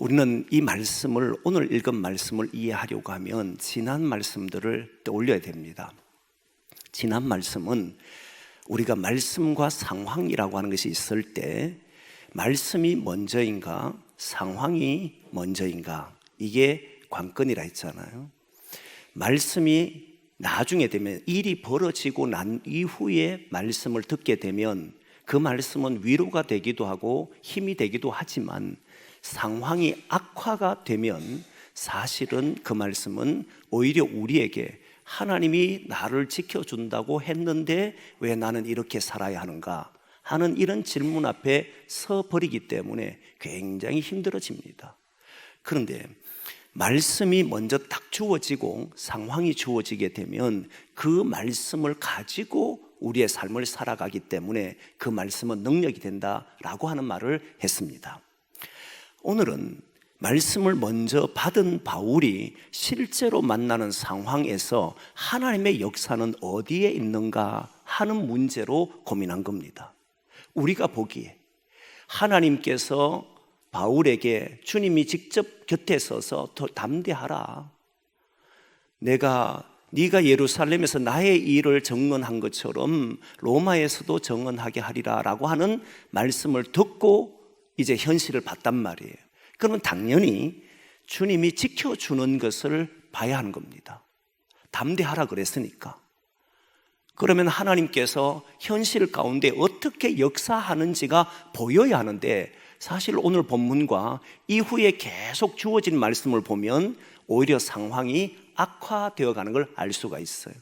우리는 이 말씀을 오늘 읽은 말씀을 이해하려고 하면 지난 말씀들을 떠올려야 됩니다. 지난 말씀은 우리가 말씀과 상황이라고 하는 것이 있을 때 말씀이 먼저인가 상황이 먼저인가 이게 관건이라 했잖아요. 말씀이 나중에 되면 일이 벌어지고 난 이후에 말씀을 듣게 되면 그 말씀은 위로가 되기도 하고 힘이 되기도 하지만 상황이 악화가 되면 사실은 그 말씀은 오히려 우리에게 하나님이 나를 지켜준다고 했는데 왜 나는 이렇게 살아야 하는가 하는 이런 질문 앞에 서 버리기 때문에 굉장히 힘들어집니다. 그런데 말씀이 먼저 딱 주어지고 상황이 주어지게 되면 그 말씀을 가지고 우리의 삶을 살아가기 때문에 그 말씀은 능력이 된다라고 하는 말을 했습니다. 오늘은 말씀을 먼저 받은 바울이 실제로 만나는 상황에서 하나님의 역사는 어디에 있는가 하는 문제로 고민한 겁니다. 우리가 보기에 하나님께서 바울에게 주님이 직접 곁에 서서 더 담대하라. 내가 네가 예루살렘에서 나의 일을 정언한 것처럼 로마에서도 정언하게 하리라라고 하는 말씀을 듣고 이제 현실을 봤단 말이에요. 그러면 당연히 주님이 지켜주는 것을 봐야 하는 겁니다. 담대하라 그랬으니까. 그러면 하나님께서 현실 가운데 어떻게 역사하는지가 보여야 하는데 사실 오늘 본문과 이후에 계속 주어진 말씀을 보면 오히려 상황이 악화되어 가는 걸 알 수가 있어요.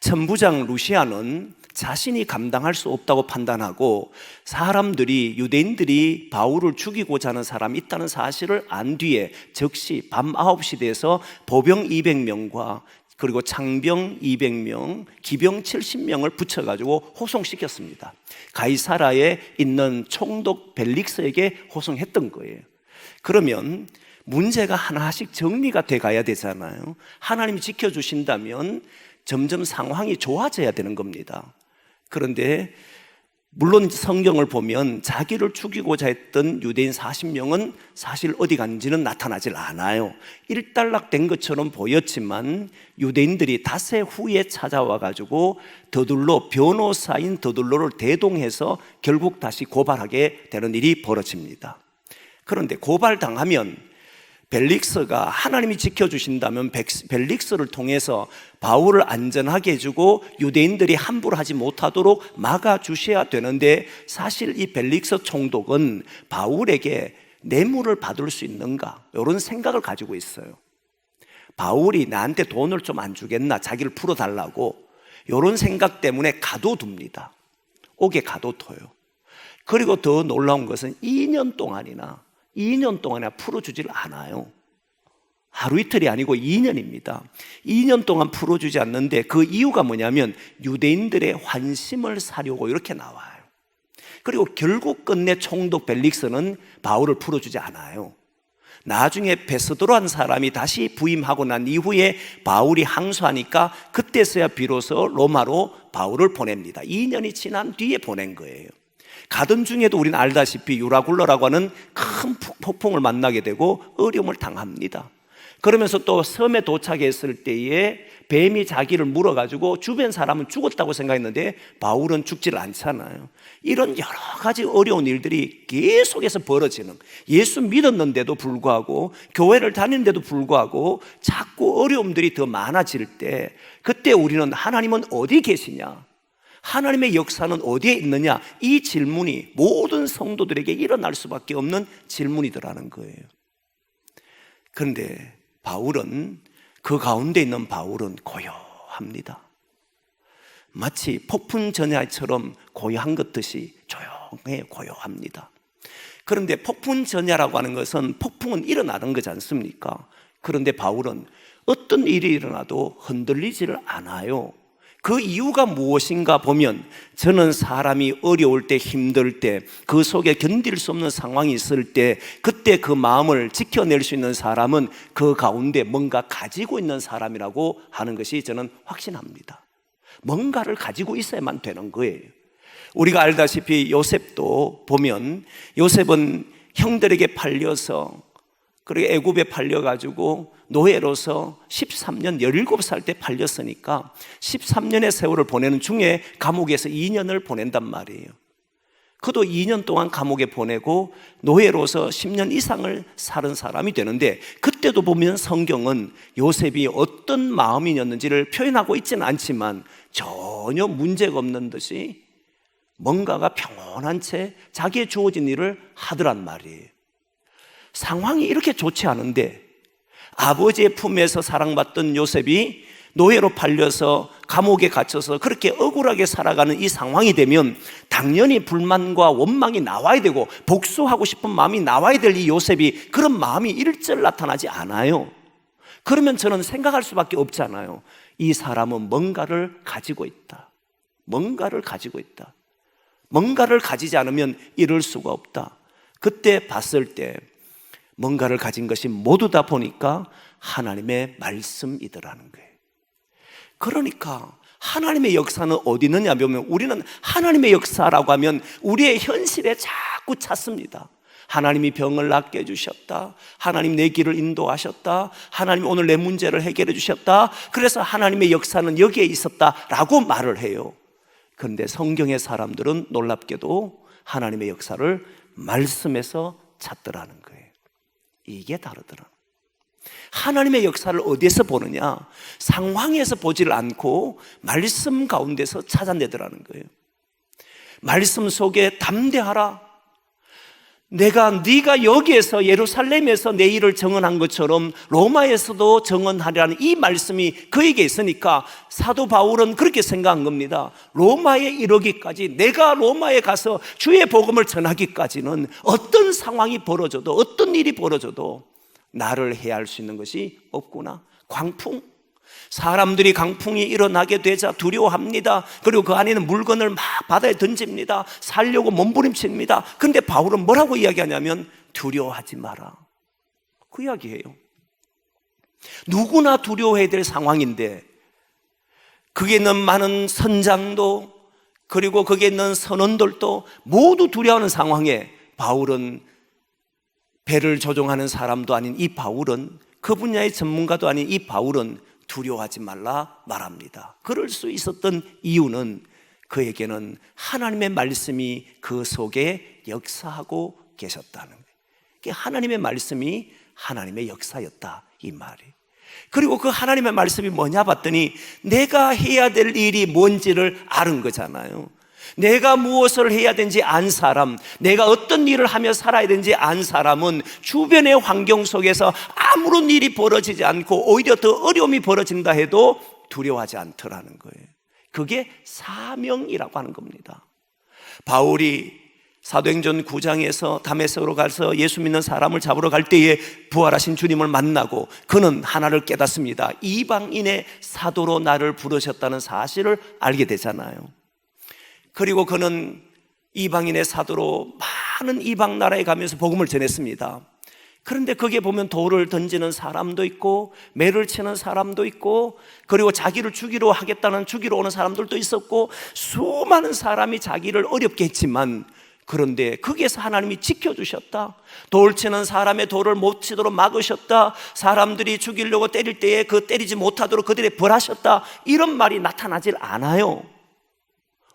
천부장 루시아는 자신이 감당할 수 없다고 판단하고 사람들이 유대인들이 바울을 죽이고자 하는 사람이 있다는 사실을 안 뒤에 즉시 밤 9시 돼서 보병 200명과 그리고 장병 200명, 기병 70명을 붙여가지고 호송시켰습니다. 가이사라에 있는 총독 벨릭스에게 호송했던 거예요. 그러면 문제가 하나씩 정리가 돼 가야 되잖아요. 하나님이 지켜주신다면 점점 상황이 좋아져야 되는 겁니다. 그런데 물론 성경을 보면 자기를 죽이고자 했던 유대인 40명은 사실 어디 간지는 나타나질 않아요. 일단락된 것처럼 보였지만 유대인들이 닷새 후에 찾아와 가지고 더둘로 변호사인 더둘로를 대동해서 결국 다시 고발하게 되는 일이 벌어집니다. 그런데 고발당하면 벨릭스가 하나님이 지켜주신다면 벨릭스를 통해서 바울을 안전하게 해주고 유대인들이 함부로 하지 못하도록 막아주셔야 되는데 사실 이 벨릭스 총독은 바울에게 뇌물을 받을 수 있는가 이런 생각을 가지고 있어요. 바울이 나한테 돈을 좀 안 주겠나 자기를 풀어달라고 이런 생각 때문에 가둬둡니다. 옥에 가둬둬요. 그리고 더 놀라운 것은 2년 동안이나 2년 동안이나 풀어주질 않아요. 하루 이틀이 아니고 2년입니다. 2년 동안 풀어주지 않는데 그 이유가 뭐냐면 유대인들의 환심을 사려고 이렇게 나와요. 그리고 결국 끝내 총독 벨릭스는 바울을 풀어주지 않아요. 나중에 베스도라는 사람이 다시 부임하고 난 이후에 바울이 항소하니까 그때서야 비로소 로마로 바울을 보냅니다. 2년이 지난 뒤에 보낸 거예요. 가던 중에도 우리는 알다시피 유라굴러라고 하는 큰 폭풍을 만나게 되고 어려움을 당합니다. 그러면서 또 섬에 도착했을 때에 뱀이 자기를 물어가지고 주변 사람은 죽었다고 생각했는데 바울은 죽지를 않잖아요. 이런 여러 가지 어려운 일들이 계속해서 벌어지는 예수 믿었는데도 불구하고 교회를 다니는데도 불구하고 자꾸 어려움들이 더 많아질 때 그때 우리는 하나님은 어디 계시냐? 하나님의 역사는 어디에 있느냐? 이 질문이 모든 성도들에게 일어날 수밖에 없는 질문이더라는 거예요. 그런데 바울은 그 가운데 있는 바울은 고요합니다. 마치 폭풍 전야처럼 고요한 것 듯이 조용해 고요합니다. 그런데 폭풍 전야라고 하는 것은 폭풍은 일어나는 거지 않습니까? 그런데 바울은 어떤 일이 일어나도 흔들리지를 않아요. 그 이유가 무엇인가 보면 저는 사람이 어려울 때 힘들 때 그 속에 견딜 수 없는 상황이 있을 때 그때 그 마음을 지켜낼 수 있는 사람은 그 가운데 뭔가 가지고 있는 사람이라고 하는 것이 저는 확신합니다. 뭔가를 가지고 있어야만 되는 거예요. 우리가 알다시피 요셉도 보면 요셉은 형들에게 팔려서 그리고 애굽에 팔려 가지고 노예로서 13년 17살 때 팔렸으니까 13년의 세월을 보내는 중에 감옥에서 2년을 보낸단 말이에요. 그도 2년 동안 감옥에 보내고 노예로서 10년 이상을 살은 사람이 되는데 그때도 보면 성경은 요셉이 어떤 마음이었는지를 표현하고 있지는 않지만 전혀 문제가 없는 듯이 뭔가가 평온한 채 자기의 주어진 일을 하더란 말이에요. 상황이 이렇게 좋지 않은데 아버지의 품에서 사랑받던 요셉이 노예로 팔려서 감옥에 갇혀서 그렇게 억울하게 살아가는 이 상황이 되면 당연히 불만과 원망이 나와야 되고 복수하고 싶은 마음이 나와야 될 이 요셉이 그런 마음이 일절 나타나지 않아요. 그러면 저는 생각할 수밖에 없잖아요. 이 사람은 뭔가를 가지고 있다. 뭔가를 가지고 있다. 뭔가를 가지지 않으면 이럴 수가 없다. 그때 봤을 때 뭔가를 가진 것이 모두 다 보니까 하나님의 말씀이더라는 거예요. 그러니까 하나님의 역사는 어디 있느냐 보면 우리는 하나님의 역사라고 하면 우리의 현실에 자꾸 찾습니다. 하나님이 병을 낫게 해주셨다. 하나님 내 길을 인도하셨다. 하나님 오늘 내 문제를 해결해 주셨다. 그래서 하나님의 역사는 여기에 있었다 라고 말을 해요. 그런데 성경의 사람들은 놀랍게도 하나님의 역사를 말씀에서 찾더라는 거예요. 이게 다르더라. 하나님의 역사를 어디에서 보느냐? 상황에서 보지를 않고 말씀 가운데서 찾아내더라는 거예요. 말씀 속에 담대하라. 내가 네가 여기에서 예루살렘에서 내 일을 정언한 것처럼 로마에서도 정언하리라는 이 말씀이 그에게 있으니까 사도 바울은 그렇게 생각한 겁니다. 로마에 이르기까지 내가 로마에 가서 주의 복음을 전하기까지는 어떤 상황이 벌어져도 어떤 일이 벌어져도 나를 해할 수 있는 것이 없구나. 광풍 사람들이 강풍이 일어나게 되자 두려워합니다. 그리고 그 안에는 물건을 막 바다에 던집니다. 살려고 몸부림칩니다. 근데 바울은 뭐라고 이야기하냐면 두려워하지 마라. 그 이야기예요. 누구나 두려워해야 될 상황인데 거기에 있는 많은 선장도 그리고 거기에 있는 선원들도 모두 두려워하는 상황에 바울은 배를 조종하는 사람도 아닌 이 바울은 그 분야의 전문가도 아닌 이 바울은 두려워하지 말라 말합니다. 그럴 수 있었던 이유는 그에게는 하나님의 말씀이 그 속에 역사하고 계셨다는 거예요. 하나님의 말씀이 하나님의 역사였다 이 말이. 그리고 그 하나님의 말씀이 뭐냐 봤더니 내가 해야 될 일이 뭔지를 아는 거잖아요. 내가 무엇을 해야 되는지 안 사람, 내가 어떤 일을 하며 살아야 되는지 안 사람은 주변의 환경 속에서 아무런 일이 벌어지지 않고 오히려 더 어려움이 벌어진다 해도 두려워하지 않더라는 거예요. 그게 사명이라고 하는 겁니다. 바울이 사도행전 9장에서 담에색으로 가서 예수 믿는 사람을 잡으러 갈 때에 부활하신 주님을 만나고 그는 하나를 깨닫습니다. 이방인의 사도로 나를 부르셨다는 사실을 알게 되잖아요. 그리고 그는 이방인의 사도로 많은 이방 나라에 가면서 복음을 전했습니다. 그런데 거기에 보면 돌을 던지는 사람도 있고 매를 치는 사람도 있고 그리고 자기를 죽이려 하겠다는 죽이러 오는 사람들도 있었고 수많은 사람이 자기를 어렵게 했지만 그런데 거기에서 하나님이 지켜주셨다. 돌 치는 사람의 돌을 못 치도록 막으셨다. 사람들이 죽이려고 때릴 때에 그 때리지 못하도록 그들의 벌하셨다. 이런 말이 나타나질 않아요.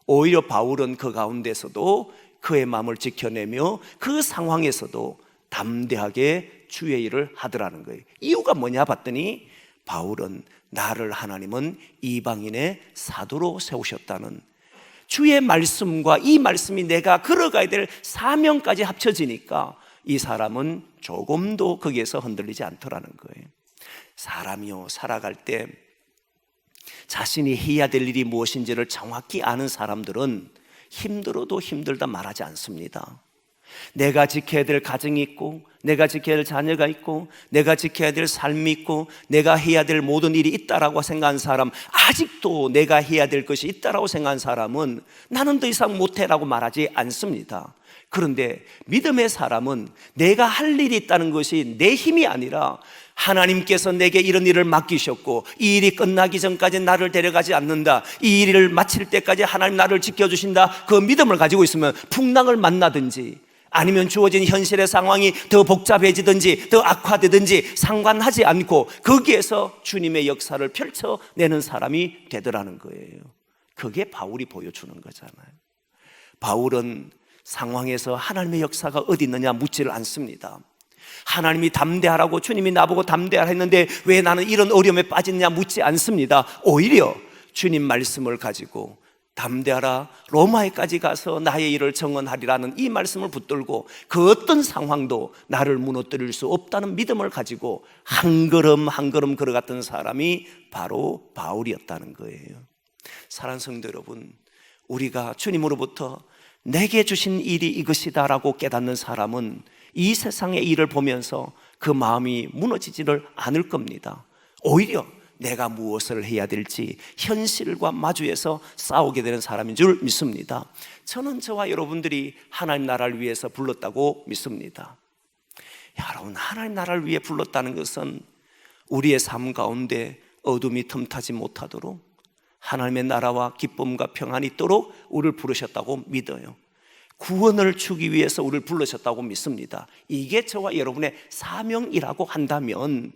오히려 바울은 그 가운데서도 그의 마음을 지켜내며 그 상황에서도 담대하게 주의 일을 하더라는 거예요. 이유가 뭐냐 봤더니 바울은 나를 하나님은 이방인의 사도로 세우셨다는 주의 말씀과 이 말씀이 내가 걸어가야 될 사명까지 합쳐지니까 이 사람은 조금도 거기에서 흔들리지 않더라는 거예요. 사람이요, 살아갈 때 자신이 해야 될 일이 무엇인지를 정확히 아는 사람들은 힘들어도 힘들다 말하지 않습니다. 내가 지켜야 될 가정이 있고, 내가 지켜야 될 자녀가 있고, 내가 지켜야 될 삶이 있고, 내가 해야 될 모든 일이 있다라고 생각한 사람, 아직도 내가 해야 될 것이 있다라고 생각한 사람은 나는 더 이상 못해라고 말하지 않습니다. 그런데 믿음의 사람은 내가 할 일이 있다는 것이 내 힘이 아니라 하나님께서 내게 이런 일을 맡기셨고 이 일이 끝나기 전까지 나를 데려가지 않는다. 이 일을 마칠 때까지 하나님 나를 지켜주신다. 그 믿음을 가지고 있으면 풍랑을 만나든지 아니면 주어진 현실의 상황이 더 복잡해지든지 더 악화되든지 상관하지 않고 거기에서 주님의 역사를 펼쳐내는 사람이 되더라는 거예요. 그게 바울이 보여주는 거잖아요. 바울은 상황에서 하나님의 역사가 어디 있느냐 묻지를 않습니다. 하나님이 담대하라고 주님이 나보고 담대하라 했는데 왜 나는 이런 어려움에 빠지느냐 묻지 않습니다. 오히려 주님 말씀을 가지고 담대하라 로마에까지 가서 나의 일을 정언하리라는 이 말씀을 붙들고 그 어떤 상황도 나를 무너뜨릴 수 없다는 믿음을 가지고 한 걸음 한 걸음 걸어갔던 사람이 바로 바울이었다는 거예요. 사랑하는 성도 여러분, 우리가 주님으로부터 내게 주신 일이 이것이다라고 깨닫는 사람은 이 세상의 일을 보면서 그 마음이 무너지지를 않을 겁니다. 오히려 내가 무엇을 해야 될지 현실과 마주해서 싸우게 되는 사람인 줄 믿습니다. 저는 저와 여러분들이 하나님 나라를 위해서 불렀다고 믿습니다. 여러분, 하나님 나라를 위해 불렀다는 것은 우리의 삶 가운데 어둠이 틈타지 못하도록 하나님의 나라와 기쁨과 평안이 있도록 우리를 부르셨다고 믿어요. 구원을 주기 위해서 우리를 불러셨다고 믿습니다. 이게 저와 여러분의 사명이라고 한다면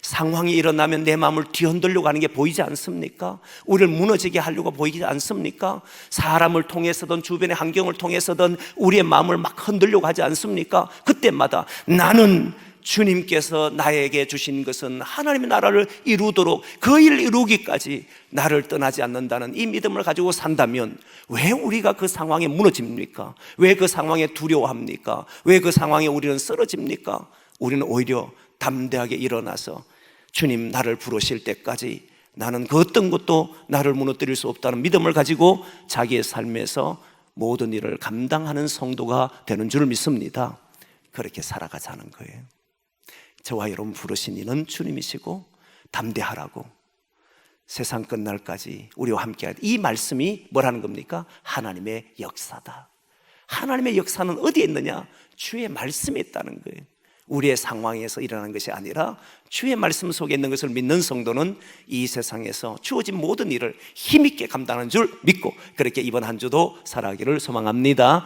상황이 일어나면 내 마음을 뒤흔들려고 하는 게 보이지 않습니까? 우리를 무너지게 하려고 보이지 않습니까? 사람을 통해서든 주변의 환경을 통해서든 우리의 마음을 막 흔들려고 하지 않습니까? 그때마다 나는 주님께서 나에게 주신 것은 하나님의 나라를 이루도록 그 일 이루기까지 나를 떠나지 않는다는 이 믿음을 가지고 산다면 왜 우리가 그 상황에 무너집니까? 왜 그 상황에 두려워합니까? 왜 그 상황에 우리는 쓰러집니까? 우리는 오히려 담대하게 일어나서 주님 나를 부르실 때까지 나는 그 어떤 것도 나를 무너뜨릴 수 없다는 믿음을 가지고 자기의 삶에서 모든 일을 감당하는 성도가 되는 줄 믿습니다. 그렇게 살아가자는 거예요. 저와 여러분 부르신 이는 주님이시고 담대하라고 세상 끝날까지 우리와 함께 이 말씀이 뭐라는 겁니까? 하나님의 역사다. 하나님의 역사는 어디에 있느냐? 주의 말씀에 있다는 거예요. 우리의 상황에서 일어나는 것이 아니라 주의 말씀 속에 있는 것을 믿는 성도는 이 세상에서 주어진 모든 일을 힘있게 감당하는 줄 믿고 그렇게 이번 한 주도 살아가기를 소망합니다.